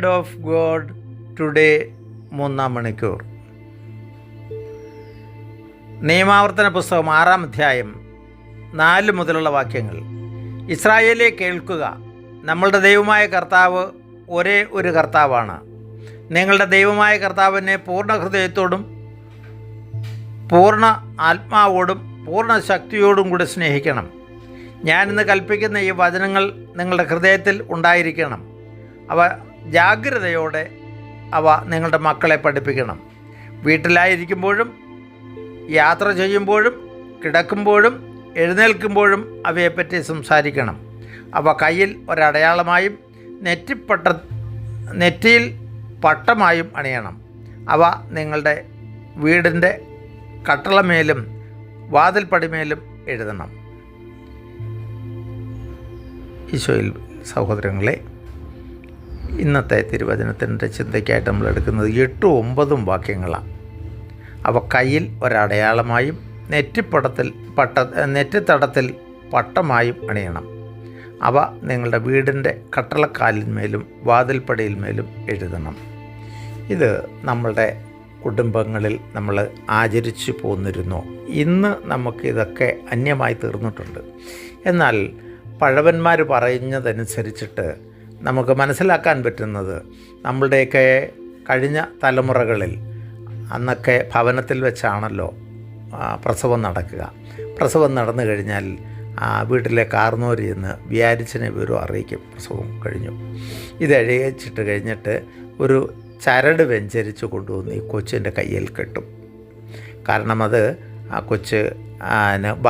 Word of God today മൂന്നാം മണിക്കൂർ. നിയമാവർത്തന പുസ്തകം ആറാം അധ്യായം നാല് മുതലുള്ള വാക്യങ്ങൾ. ഇസ്രായേലെ കേൾക്കുക നമ്മളുടെ ദൈവമായ കർത്താവ് ഒരേ ഒരു കർത്താവാണ്. നിങ്ങളുടെ ദൈവമായ കർത്താവിനെ പൂർണ ഹൃദയത്തോടും പൂർണ ആത്മാവോടും പൂർണ ശക്തിയോടും കൂടി സ്നേഹിക്കണം. ഞാനിന്ന് കൽപ്പിക്കുന്ന ഈ വചനങ്ങൾ നിങ്ങളുടെ ഹൃദയത്തിൽ ഉണ്ടായിരിക്കണം. അവ ജാഗ്രതയോടെ അവ നിങ്ങളുടെ മക്കളെ പഠിപ്പിക്കണം. വീട്ടിലായിരിക്കുമ്പോഴും യാത്ര ചെയ്യുമ്പോഴും കിടക്കുമ്പോഴും എഴുന്നേൽക്കുമ്പോഴും അവയെപ്പറ്റി സംസാരിക്കണം. അവ കയ്യിൽ ഒരടയാളമായും നെറ്റിപ്പട്ട നെറ്റിയിൽ പട്ടമായും അണിയണം. അവ നിങ്ങളുടെ വീടിന്റെ കട്ടളമേലും വാതിൽപ്പടിമേലും എഴുതണം. ഈശോയിൽ സഹോദരങ്ങളെ ഇന്നത്തെ തിരുവചനത്തിന്റെ ചിന്തയ്ക്കായിട്ട് നമ്മൾ എടുക്കുന്നത് എട്ടും ഒമ്പതും വാക്യങ്ങളാണ്. അവ കയ്യിൽ ഒരടയാളമായും നെറ്റിപ്പടത്തിൽ പട്ട നെറ്റിത്തടത്തിൽ പട്ടമായും അണിയണം. അവ നിങ്ങളുടെ വീടിന്റെ കട്ടളക്കാലിന്മേലും വാതിൽപ്പടിയിന്മേലും എഴുതണം. ഇത് നമ്മളുടെ കുടുംബങ്ങളിൽ നമ്മൾ ആചരിച്ചു പോന്നിരുന്നു. ഇന്ന് നമുക്കിതൊക്കെ അന്യമായി തീർന്നിട്ടുണ്ട്. എന്നാൽ പഴവന്മാർ പറയുന്നതനുസരിച്ചിട്ട് നമുക്ക് മനസ്സിലാക്കാൻ പറ്റുന്നത് നമ്മളുടെയൊക്കെ കഴിഞ്ഞ തലമുറകളിൽ അന്നൊക്കെ ഭവനത്തിൽ വെച്ചാണല്ലോ പ്രസവം നടക്കുക. പ്രസവം നടന്നു കഴിഞ്ഞാൽ ആ, വീട്ടിലെ കാർന്നോരി എന്ന് വിചാരിച്ചിനെ വിവരം അറിയിക്കും. പ്രസവം കഴിഞ്ഞു. ഇത് എഴുതിച്ചിട്ട് കഴിഞ്ഞിട്ട് ഒരു ചരട് വെഞ്ചരിച്ച് കൊണ്ടുവന്ന് ഈ കൊച്ചിന്റെ കയ്യിൽ കെട്ടും. കാരണം അത് ആ കൊച്ച് ന്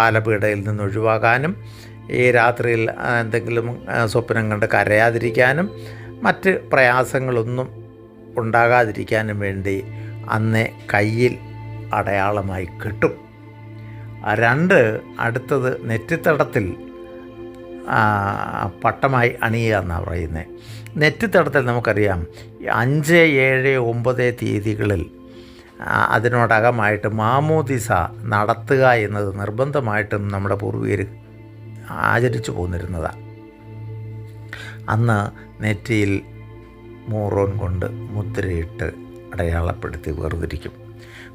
നിന്ന് ഒഴിവാകാനും ഈ രാത്രിയിൽ എന്തെങ്കിലും സ്വപ്നം കണ്ട് കരയാതിരിക്കാനും മറ്റ് പ്രയാസങ്ങളൊന്നും ഉണ്ടാകാതിരിക്കാനും വേണ്ടി അന്നേ കയ്യിൽ അടയാളമായി കിട്ടും. രണ്ട് അടുത്തത് നെറ്റിത്തടത്തിൽ പട്ടമായി അണിയുക എന്നാണ് പറയുന്നത് നെറ്റിത്തടത്തിൽ നമുക്കറിയാം അഞ്ച് ഏഴ് ഒമ്പത് തീയതികളിൽ അതിനോടകമായിട്ട് മാമോദിസ നടത്തുക എന്നത് നിർബന്ധമായിട്ടും നമ്മുടെ പൂർവികർ ആചരിച്ചു പോന്നിരുന്നതാണ് അന്ന് നെറ്റിയിൽ മോറോൺ കൊണ്ട് മുദ്രയിട്ട് അടയാളപ്പെടുത്തി വേർതിരിക്കും.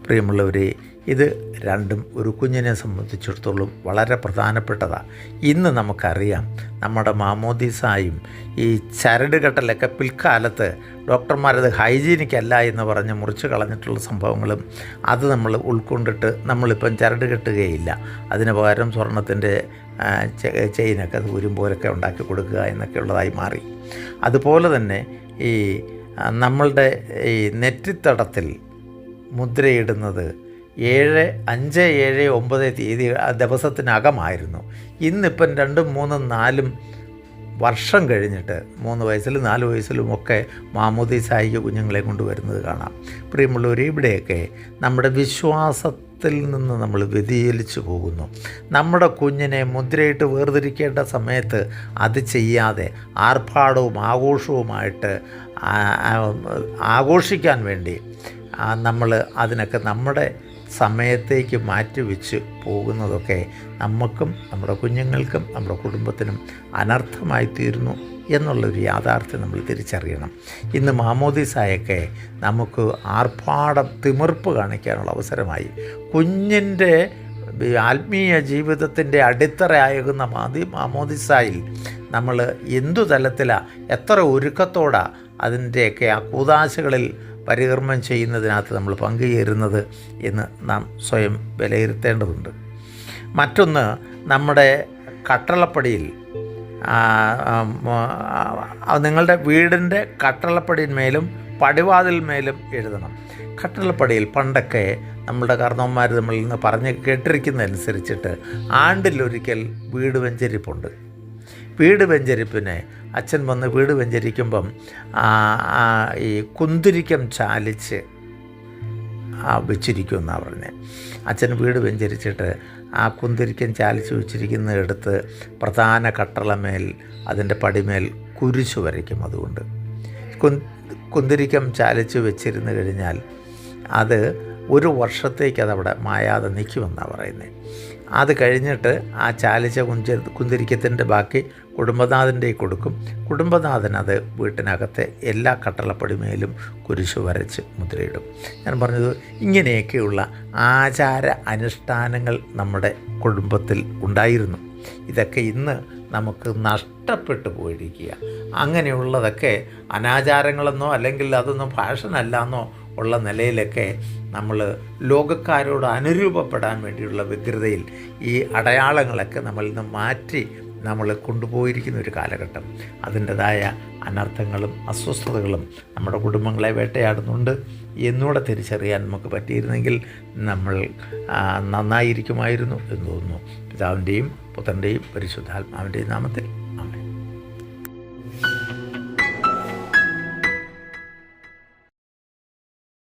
പ്രിയമുള്ളവരെ ഇത് രണ്ടും ഒരു കുഞ്ഞിനെ സംബന്ധിച്ചിടത്തോളം വളരെ പ്രധാനപ്പെട്ടതാണ് ഇന്ന് നമുക്കറിയാം നമ്മുടെ മാമോദീസായും ഈ ചരട് കെട്ടലൊക്കെ പിൽക്കാലത്ത് ഡോക്ടർമാരത് ഹൈജീനിക് അല്ല എന്ന് പറഞ്ഞ് മുറിച്ച് കളഞ്ഞിട്ടുള്ള സംഭവങ്ങളും അത് നമ്മൾ ഉൾക്കൊണ്ടിട്ട് നമ്മളിപ്പം ചരട് കെട്ടുകയില്ല. അതിന് പകരം സ്വർണത്തിന്റെ ചെയിനൊക്കെ അത് ഉരുമ്പോലൊക്കെ ഉണ്ടാക്കി കൊടുക്കുക എന്നൊക്കെ ഉള്ളതായി മാറി. അതുപോലെ തന്നെ ഈ നമ്മളുടെ ഈ നെറ്റിത്തടത്തിൽ മുദ്രയിടുന്നത്. ഏഴ് അഞ്ച് ഏഴ് ഒമ്പത് തീയതി ദിവസത്തിനകമായിരുന്നു. ഇന്നിപ്പം രണ്ടും മൂന്നും നാലും വർഷം കഴിഞ്ഞിട്ട് മൂന്ന് വയസ്സിലും നാല് വയസ്സിലും ഒക്കെ മാമോദീസായിക കുഞ്ഞുങ്ങളെ കൊണ്ടുവരുന്നത് കാണാം. പ്രിയമുള്ളവർ ഇവിടെയൊക്കെ നമ്മുടെ വിശ്വാസത്തിൽ നിന്ന് നമ്മൾ വ്യതിചലിച്ചു പോകുന്നു. നമ്മുടെ കുഞ്ഞിനെ മുദ്രയിട്ട് വേർതിരിക്കേണ്ട സമയത്ത് അത് ചെയ്യാതെ ആർഭാടവും ആഘോഷവുമായിട്ട് ആഘോഷിക്കാൻ വേണ്ടി നമ്മൾ അതിനൊക്കെ നമ്മുടെ സമയത്തേക്ക് മാറ്റിവെച്ച് പോകുന്നതൊക്കെ നമുക്കും നമ്മുടെ കുഞ്ഞുങ്ങൾക്കും നമ്മുടെ കുടുംബത്തിനും അനർത്ഥമായി തീരുന്നു എന്നുള്ളൊരു യാഥാർത്ഥ്യം നമ്മൾ തിരിച്ചറിയണം. ഇന്ന് മാമോദിസായൊക്കെ നമുക്ക് ആർഭാടം തിമിർപ്പ് കാണിക്കാനുള്ള അവസരമായി. കുഞ്ഞിന്റെ ആത്മീയ ജീവിതത്തിന്റെ അടിത്തറയാകുന്ന മാതി മാമോദിസായിൽ നമ്മൾ എന്തു തലത്തിലാണ് എത്ര ഒരുക്കത്തോടാണ് അതിന്റെയൊക്കെ ആ കൂതാശകളിൽ പരികർമ്മം ചെയ്യുന്നതിനകത്ത് നമ്മൾ പങ്കുചേരുന്നത് എന്ന് നാം സ്വയം വിലയിരുത്തേണ്ടതുണ്ട്. മറ്റൊന്ന് നമ്മുടെ കട്ടളപ്പടിയിൽ നിങ്ങളുടെ വീടിന്റെ കട്ടളപ്പടിന്മേലും പടിവാതിൽമേലും എഴുതണം. കട്ടളപ്പടിയിൽ പണ്ടൊക്കെ നമ്മളുടെ കർണവന്മാർ നമ്മളിൽ നിന്ന് പറഞ്ഞ് കേട്ടിരിക്കുന്നതനുസരിച്ചിട്ട് ആണ്ടിലൊരിക്കൽ വീട് വെഞ്ചരിപ്പുണ്ട്. വീട് വെഞ്ചരിപ്പിന്. അച്ഛൻ വന്ന് വീട് വെഞ്ചരിക്കുമ്പം ഈ കുന്തിരിക്കം ചാലിച്ച് ആ വെച്ചിരിക്കും എന്നാണ് പറഞ്ഞത് അച്ഛൻ വീട് വെഞ്ചരിച്ചിട്ട് ആ കുന്തിരിക്കം ചാലിച്ച് വെച്ചിരിക്കുന്ന എടുത്ത് പ്രധാന കട്ടളമേൽ അതിന്റെ പടിമേൽ കുരിശു വരയ്ക്കും അതുകൊണ്ട്. കുന്തിരിക്കം ചാലിച്ച് വെച്ചിരുന്നു കഴിഞ്ഞാൽ അത് ഒരു വർഷത്തേക്ക് അതവിടെ മായാതെ നിൽക്കുമെന്നാണ് പറയുന്നത് അത് കഴിഞ്ഞിട്ട് ആ ചാലിച്ച കുഞ്ച കുന്തിരിക്കത്തിന്റെ ബാക്കി കുടുംബനാഥന്റെ കൊടുക്കും. കുടുംബനാഥൻ അത് വീട്ടിനകത്തെ എല്ലാ കട്ടളപ്പടിമേലും കുരിശു വരച്ച് മുദ്രയിടും. ഞാൻ പറഞ്ഞത് ഇങ്ങനെയൊക്കെയുള്ള ആചാര അനുഷ്ഠാനങ്ങൾ നമ്മുടെ കുടുംബത്തിൽ ഉണ്ടായിരുന്നു. ഇതൊക്കെ ഇന്ന് നമുക്ക് നഷ്ടപ്പെട്ടു പോയിരിക്കുക അങ്ങനെയുള്ളതൊക്കെ അനാചാരങ്ങളെന്നോ അല്ലെങ്കിൽ അതൊന്നും ഫാഷനല്ലാന്നോ ഉള്ള നിലയിലൊക്കെ നമ്മൾ ലോകക്കാരോട് അനുരൂപപ്പെടാൻ വേണ്ടിയുള്ള വ്യഗ്രതയിൽ ഈ അടയാളങ്ങളൊക്കെ നമ്മളിൽ നിന്ന് മാറ്റി നമ്മൾ കൊണ്ടുപോയിരിക്കുന്ന ഒരു കാലഘട്ടം. അതിന്റെതായ അനർത്ഥങ്ങളും അസ്വസ്ഥതകളും നമ്മുടെ കുടുംബങ്ങളെ വേട്ടയാടുന്നുണ്ട് എന്നൂടെ തിരിച്ചറിയാൻ നമുക്ക് പറ്റിയിരുന്നെങ്കിൽ നമ്മൾ നന്നായിരിക്കുമായിരുന്നു എന്ന് തോന്നുന്നു. പിതാവിന്റെയും പുത്രന്റെയും പരിശുദ്ധാത്മാവിന്റെയും നാമത്തിൽ